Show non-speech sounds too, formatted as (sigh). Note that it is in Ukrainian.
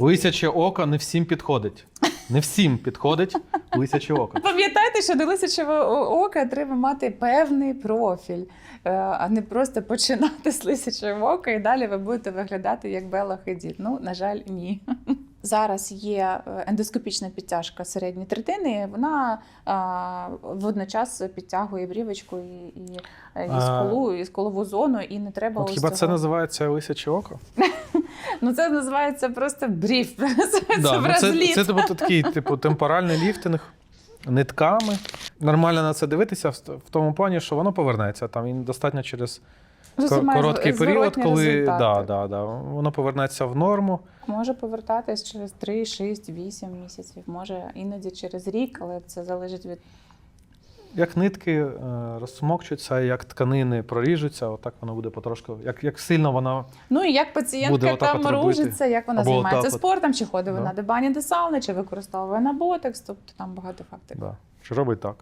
Лисяче око не всім підходить. Не всім підходить лисяче око. Пам'ятайте, що до лисячого ока треба мати певний профіль, е, а не просто починати (laughs) з лисячого ока, і далі ви будете виглядати як Белла Хедід. Ну, на жаль, ні. Зараз є е, ендоскопічна підтяжка середньої третини. Вона а, водночас підтягує брівочку і, і, і А. сколу, і сколову зону, і не треба От ось хіба це називається лисяче око? (laughs) Ну це називається просто брів. (laughs) Це, Да, ну, це, бразліт. це типу, такий типу, темпоральний ліфтинг нитками. Нормально на це дивитися в, тому плані, що воно повернеться. Там він достатньо через короткий період, коли результати. да, да, да, воно повернеться в норму. Може повертатись через 3, 6, 8 місяців, може іноді через рік, але це залежить від Як нитки е, розсмокчуться, як тканини проріжуться, отак воно буде потрошку. Як, як сильно вона ну і як Буде пацієнтка отак там ружиться, морожиться, як вона Або займається отак от. спортом, чи ходить Да. вона до бані до сауни, чи використовує на ботекс, тобто там багато факторів. да, чи робить так.